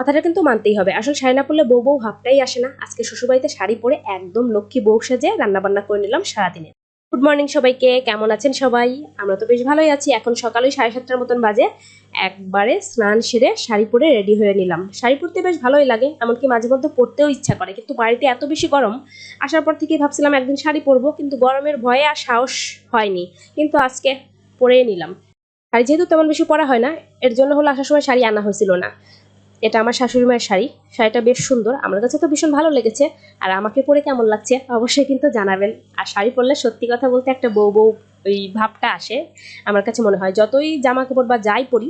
কথাটা কিন্তু মানতেই হবে। আসলে শাড়ি না পরলে বউ বউ ভাবটাই আসে না। আজকে শ্বশুরবাড়িতে শাড়ি পরে একদম লক্ষ্মী বউ সেজে রান্না বান্না করে নিলাম সারাদিনে। গুড মর্নিং সবাইকে, কেমন আছেন সবাই? আমরা তো বেশ ভালোই আছি। এখন সকালে সাড়ে সাতটার মতন বাজে। একবারে স্নান সেরে শাড়ি পরে রেডি হয়ে নিলাম। শাড়ি পরতে বেশ ভালোই লাগে, এমনকি মাঝে মধ্যে পরতেও ইচ্ছা করে। কিন্তু বাড়িতে এত বেশি গরম, আসার পর থেকেই ভাবছিলাম একদিন শাড়ি পরবো, কিন্তু গরমের ভয়ে আর সাহস হয়নি। কিন্তু আজকে পরেই নিলাম। শাড়ি যেহেতু তেমন বেশি পরা হয় না, এর জন্য হলো আসার সময় শাড়ি আনা হয়েছিল না। এটা আমার শাশুড়ি মায়ের শাড়ি। শাড়িটা বেশ সুন্দর। আমার কাছে তো ভীষণ ভালো লেগেছে। আর আমাকে পরে কেমন লাগছে অবশ্যই কিন্তু জানাবেন। আর শাড়ি পরলে সত্যি কথা বলতে একটা বউ বউ ওই ভাবটা আসে। আমার কাছে মনে হয় যতই জামা কাপড় বা যাই পরি,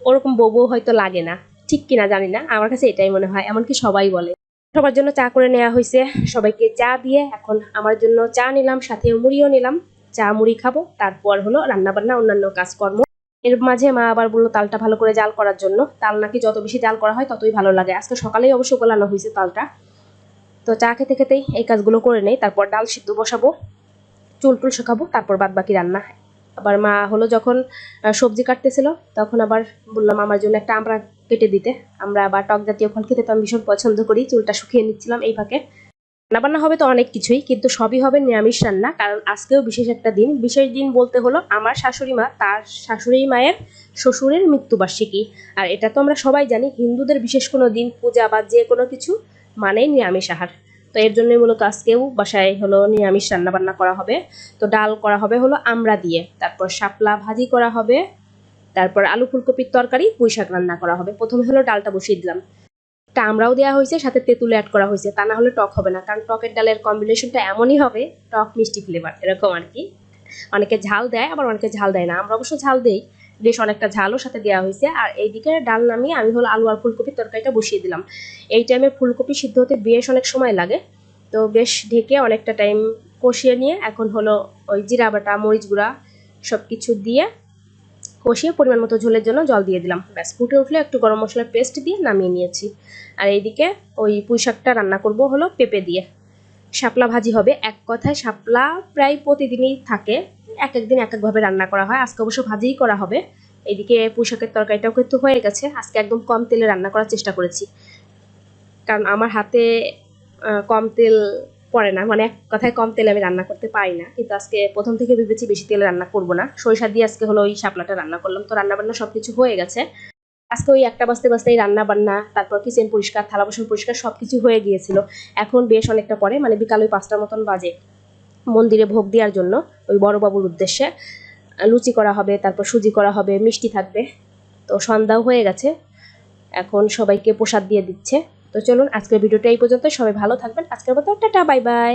ওরকম বউ বউ হয়তো লাগে না। ঠিক কিনা জানি না। আমার কাছে এটাই মনে হয়। এমনকি সবাই বলে। সবার জন্য চা করে নেওয়া হয়েছে সবাইকে চা দিয়ে এখন আমার জন্য চা নিলাম সাথে মুড়িও নিলাম। চা মুড়ি খাব। তারপর হলো রান্নাবান্না, অন্যান্য কাজকর্ম। এর মাঝে মা আবার বলল তালটা ভালো করে জাল করার জন্য। তাল নাকি যত বেশি জাল করা হয় ততই ভালো লাগে। আজকে সকালেই অবশ্য গোলানো হয়েছে তালটা। তো চা খেতে খেতেই এই কাজগুলো করে নেই। তারপর ডাল সিদ্ধ বসাবো, চুল টুল শুকাবো, তারপর বাদ বাকি রান্না। আবার মা হলো যখন সবজি কাটতেছিল, তখন আবার বললাম আমার জন্য একটা আমরা কেটে দিতে। আমরা আবার টক জাতীয় ফল খেতে তো আমি ভীষণ পছন্দ করি। চুলটা শুকিয়ে নিচ্ছিলাম এই ফাঁকে। রান্নাবান্না হবে তো অনেক কিছুই, কিন্তু সবই হবে নিরামিষ রান্না, কারণ আজকেও বিশেষ একটা দিন। বিশেষ দিন বলতে হলো আমার শাশুড়ি মা, তার শাশুড়ি মায়ের শ্বশুরের মৃত্যুবার্ষিকী। আর এটা তো আমরা সবাই জানি, হিন্দুদের বিশেষ কোনো দিন, পূজা বা যে কোনো কিছু মানেই নিরামিষ আহার। তো এর জন্যই মূলত আজকেও বাসায় হলো নিরামিষ রান্না বান্না করা হবে। তো ডাল করা হবে হলো আমড়া দিয়ে, তারপর শাপলা ভাজি করা হবে, তারপর আলু ফুলকপির তরকারি পুঁই শাক রান্না করা হবে। প্রথমে হলো ডালটা বসিয়ে দিলাম। একটা আমরাও দেওয়া হয়েছে, সাথে তেঁতুল অ্যাড করা হয়েছে। তা না হলে টক হবে না, কারণ টকের ডালের কম্বিনেশনটা এমনই হবে, টক মিষ্টি ফ্লেভার এরকম আর কি। অনেকে ঝাল দেয়, আবার অনেকে ঝাল দেয় না। আমরা অবশ্য ঝাল দেই, বেশ অনেকটা ঝালও সাথে দেওয়া হয়েছে। আর এইদিকে ডাল নামিয়ে আমি হলো আলু আর ফুলকপির তরকারিটা বসিয়ে দিলাম। এই টাইমে ফুলকপি সিদ্ধ হতে বেশ অনেক সময় লাগে, তো বেশ ঢেকে অনেকটা টাইম কষিয়ে নিয়ে এখন হলো ওই জিরা বাটা, মরিচ গুঁড়া সব কিছু দিয়ে কষিয়ে পরিমাণ মতো ঝোলের জন্য জল দিয়ে দিলাম। ব্যাস, ফুটে উঠলে একটু গরম মশলার পেস্ট দিয়ে নামিয়ে নিয়েছি। আর এইদিকে ওই পুঁই শাকটা রান্না করব হলো পেঁপে দিয়ে। শাপলা ভাজি হবে। এক কথায় শাপলা প্রায় প্রতিদিনই থাকে। এক একদিন এক একভাবে রান্না করা হয়। আজকে অবশ্য ভাজিই করা হবে। এইদিকে পুঁই শাকের তরকারিটাও কিন্তু হয়ে গেছে। আজকে একদম কম তেলে রান্না করার চেষ্টা করেছি। কারণ আমার হাতে কম তেল পড়ে না। মানে এক কথায় কম তেলে আমি রান্না করতে পারি না। কিন্তু আজকে প্রথম থেকে ভেবেছি বেশি তেলে রান্না করব না। সরিষা দিয়ে আজকে হলো ওই শাপলাটা রান্না করলাম। তো রান্না বান্না সব কিছু হয়ে গেছে। আজকে ওই একটা বাজতে বাজতেই রান্না বান্না তারপর কিচেন পরিষ্কার, থালা বাসন পরিষ্কার সব কিছু হয়ে গিয়েছিল। এখন বেশ অনেকটা পরে মানে বিকাল ওই পাঁচটার মতন বাজে মন্দিরে ভোগ দেওয়ার জন্য ওই বড় বাবুর উদ্দেশ্যে। লুচি করা হবে, তারপর সুজি করা হবে, মিষ্টি থাকবে। তো সন্ধ্যাও হয়ে গেছে। এখন সবাইকে প্রসাদ দিয়ে দিচ্ছে। তো চলুন আজকের ভিডিওটা এই পর্যন্ত সবাই ভালো থাকবেন। আজকের মতো টাটা বাই বাই